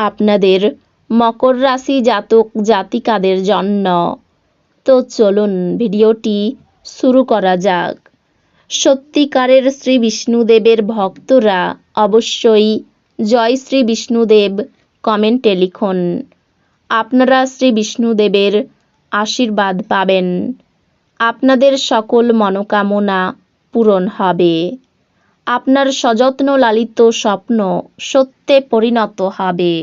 আপনাদের মকর রাশি জাতক জাতিকাদের জন্য। তো চলুন ভিডিওটি শুরু করা যাক। সত্যিকারের শ্রী বিষ্ণুদেবের ভক্তরা অবশ্যই জয় শ্রী বিষ্ণুদেব কমেন্টে লিখুন। আপনারা শ্রী বিষ্ণুদেবের আশীর্বাদ পাবেন। আপনাদের সকল মনোকামনা পূরণ হবে। আপনার সযত্ন লালিত স্বপ্ন সত্যে পরিণত হবে।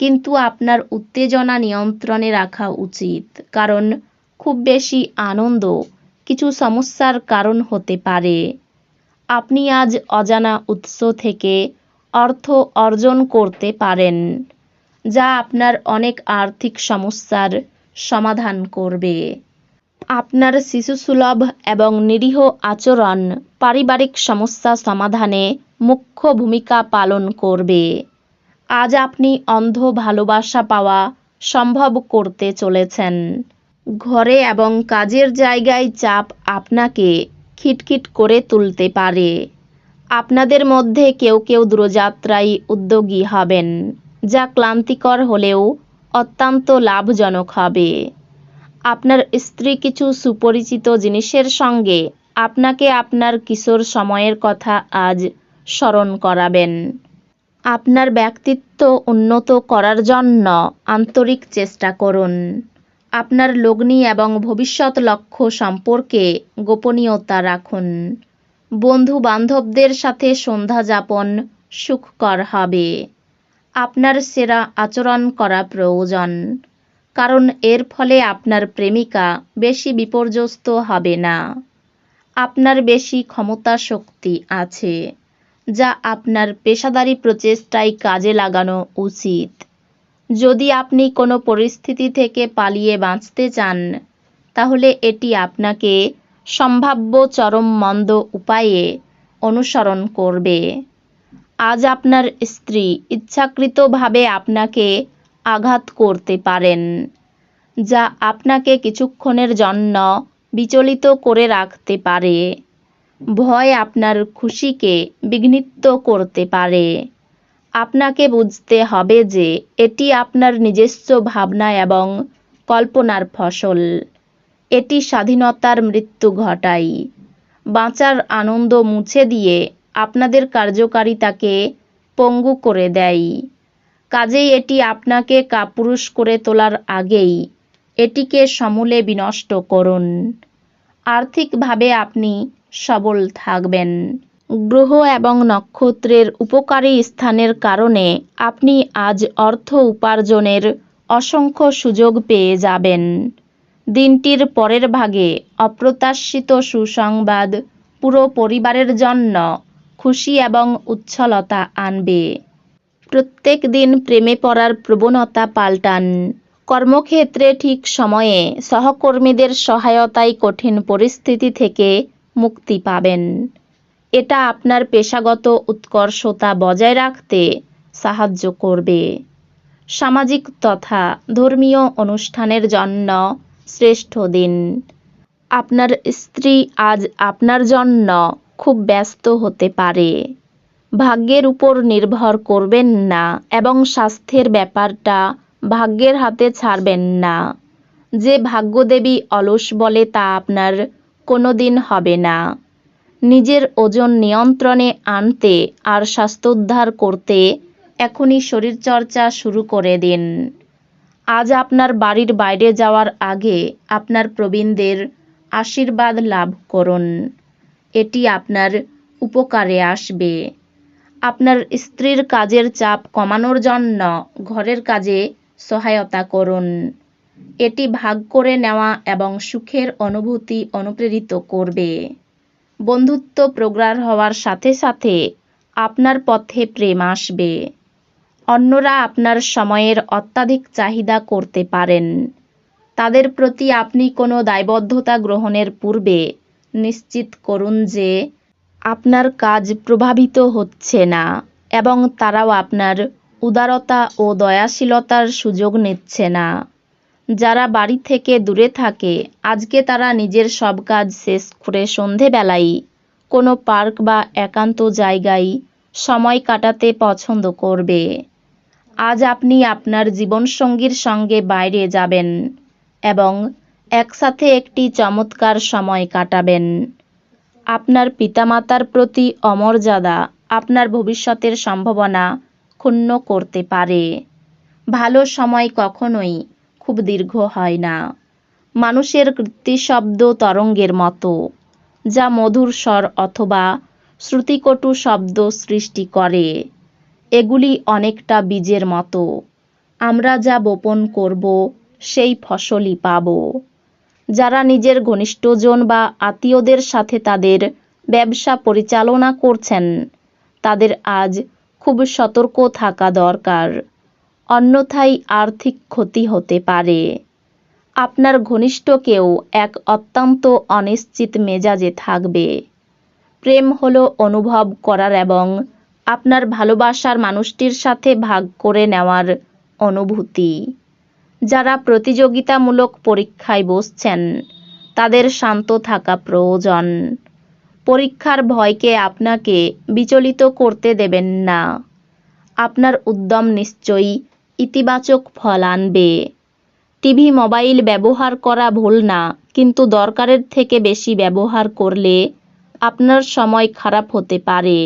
কিন্তু আপনার উত্তেজনা নিয়ন্ত্রণে রাখা উচিত, কারণ খুব বেশি আনন্দ কিছু সমস্যার কারণ হতে পারে। আপনি আজ অজানা উৎস থেকে অর্থ অর্জন করতে পারেন, যা আপনার অনেক আর্থিক সমস্যার সমাধান করবে। আপনার শিশুসুলভ এবং নিরীহ আচরণ পারিবারিক সমস্যা সমাধানে মুখ্য ভূমিকা পালন করবে। আজ আপনি অন্ধ ভালোবাসা পাওয়া সম্ভব করতে চলেছেন। ঘরে এবং কাজের জায়গায় চাপ আপনাকে খিটখিট করে তুলতে পারে। আপনাদের মধ্যে কেউ কেউ দূরযাত্রায় উদ্যোগী হবেন, যা ক্লান্তিকর হলেও অত্যন্ত লাভজনক হবে। আপনার স্ত্রী কিছু সুপরিচিত জিনিসের সঙ্গে আপনাকে আপনার কিশোর সময়ের কথা আজ স্মরণ করাবেন। আপনার ব্যক্তিত্ব উন্নত করার জন্য আন্তরিক চেষ্টা করুন। আপনার লগ্নি এবং ভবিষ্যৎ লক্ষ্য সম্পর্কে গোপনীয়তা রাখুন। বন্ধু বান্ধবদের সাথে সন্ধ্যা যাপন সুখকর হবে। আপনার সেরা আচরণ করা প্রয়োজন। কারণ এর ফলে আপনার প্রেমিকা বেশি বিপর্যস্ত হবে না। আপনার বেশি ক্ষমতা শক্তি আছে, যা আপনার পেশাদারি প্রচেষ্টায় কাজে লাগানো উচিত। যদি আপনি কোনো পরিস্থিতি থেকে পালিয়ে বাঁচতে চান, তাহলে এটি আপনাকে সম্ভাব্য চরম মন্দ উপায়ে অনুসরণ করবে। আজ আপনার স্ত্রী ইচ্ছাকৃতভাবে আপনাকে আঘাত করতে পারেন, যা আপনাকে কিছুক্ষণের জন্য বিচলিত করে রাখতে পারে। ভয় আপনার খুশিকে বিঘ্নিত করতে পারে। আপনাকে বুঝতে হবে যে এটি আপনার নিজস্ব ভাবনা এবং কল্পনার ফসল। এটি স্বাধীনতার মৃত্যু ঘটায়। বাঁচার আনন্দ মুছে দিয়ে আপনাদের কার্যকারিতাকে পঙ্গু করে দেয়। কাজেই এটি আপনাকে কাপুরুষ করে তোলার আগেই এটিকে সমূলে বিনষ্ট করুন। আর্থিকভাবে আপনি সবল থাকবেন। গ্রহ এবং নক্ষত্রের উপকারী স্থানের কারণে আপনি আজ অর্থ উপার্জনের অসংখ্য সুযোগ পেয়ে যাবেন। দিনটির পরের ভাগে অপ্রত্যাশিত সুসংবাদ পুরো পরিবারের জন্য খুশি এবং উচ্ছলতা আনবে। প্রত্যেক দিন প্রেমে পড়ার প্রবণতা পাল্টান। কর্মক্ষেত্রে ঠিক সময়ে সহকর্মীদের সহায়তায় কঠিন পরিস্থিতি থেকে মুক্তি পাবেন। এটা আপনার পেশাগত উৎকর্ষতা বজায় রাখতে সাহায্য করবে। সামাজিক তথা ধর্মীয় অনুষ্ঠানের জন্য শ্রেষ্ঠ দিন। আপনার স্ত্রী আজ আপনার জন্য খুব ব্যস্ত হতে পারে। ভাগ্যের উপর নির্ভর করবেন না এবং স্বাস্থ্যের ব্যাপারটা ভাগ্যের হাতে ছাড়বেন না। যে ভাগ্যদেবী অলস বলে তা আপনার কোনো দিন হবে না। নিজের ওজন নিয়ন্ত্রণে আনতে আর স্বাস্থ্যোদ্ধার করতে এখনই শরীরচর্চা শুরু করে দিন। আজ আপনার বাড়ির বাইরে যাওয়ার আগে আপনার প্রবীণদের আশীর্বাদ লাভ করুন। এটি আপনার উপকারে আসবে। আপনার স্ত্রীর কাজের চাপ কমানোর জন্য ঘরের কাজে সহায়তা করুন। এটি ভাগ করে নেওয়া এবং সুখের অনুভূতি অনুপ্রেরিত করবে। বন্ধুত্ব প্রগাঢ় হওয়ার সাথে সাথে আপনার পথে প্রেম আসবে। অন্যরা আপনার সময়ের অত্যাধিক চাহিদা করতে পারেন। তাদের প্রতি আপনি কোনো দায়বদ্ধতা গ্রহণের পূর্বে নিশ্চিত করুন যে আপনার কাজ প্রভাবিত হচ্ছে না এবং তারাও আপনার উদারতা ও দয়াশীলতার সুযোগ নিচ্ছে না। যারা বাড়ি থেকে দূরে থাকে, আজকে তারা নিজের সব কাজ শেষ করে সন্ধেবেলায় কোনো পার্ক বা একান্ত জায়গায় সময় কাটাতে পছন্দ করবে। আজ আপনি আপনার জীবনসঙ্গীর সঙ্গে বাইরে যাবেন এবং একসাথে একটি চমৎকার সময় কাটাবেন। আপনার পিতামাতার প্রতি অমর্যাদা আপনার ভবিষ্যতের সম্ভাবনা ক্ষুণ্ণ করতে পারে। ভালো সময় কখনোই খুব দীর্ঘ হয় না। মানুষের কৃত্রিশব্দ তরঙ্গের মতো, যা মধুর স্বর অথবা শ্রুতিকটু শব্দ সৃষ্টি করে। এগুলি অনেকটা বীজের মতো। আমরা যা বপন করব, সেই ফসলই পাব। যারা নিজের ঘনিষ্ঠজন বা আত্মীয়দের সাথে তাদের ব্যবসা পরিচালনা করছেন, তাদের আজ খুব সতর্ক থাকা দরকার। অন্যথায় আর্থিক ক্ষতি হতে পারে। আপনার ঘনিষ্ঠ কেউ এক অত্যন্ত অনিশ্চিত মেজাজে থাকবে। প্রেম হলো অনুভব করার এবং আপনার ভালোবাসার মানুষটির সাথে ভাগ করে নেওয়ার অনুভূতি। যারা প্রতিযোগিতামূলক পরীক্ষায় বসছেন, তাদের শান্ত থাকা প্রয়োজন। পরীক্ষার ভয়কে আপনাকে বিচলিত করতে দেবেন না। আপনার উদ্যম নিশ্চয়ই ইতিবাচক ফল আনবে। টিভি, মোবাইল ব্যবহার করা ভুল না, কিন্তু দরকারের থেকে বেশি ব্যবহার করলে আপনার সময় খারাপ হতে পারে।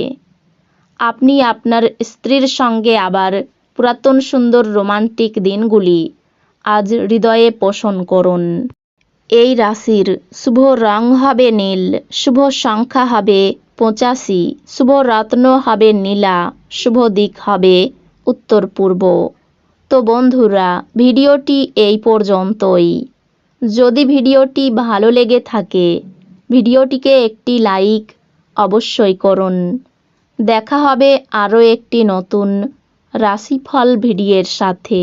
আপনি আপনার স্ত্রীর সঙ্গে আবার পুরাতন সুন্দর রোমান্টিক দিনগুলি আজ হৃদয়ে পোষণ করুন। এই রাশির শুভ রং হবে নীল, শুভ সংখ্যা হবে পঁচাশি, শুভ রত্ন হবে নীলা, শুভ দিক হবে উত্তর পূর্ব। তো বন্ধুরা, ভিডিওটি এই পর্যন্তই। যদি ভিডিওটি ভালো লেগে থাকে, ভিডিওটিকে একটি লাইক অবশ্যই করুন। দেখা হবে আরও একটি নতুন রাশিফল ভিডিওর সাথে।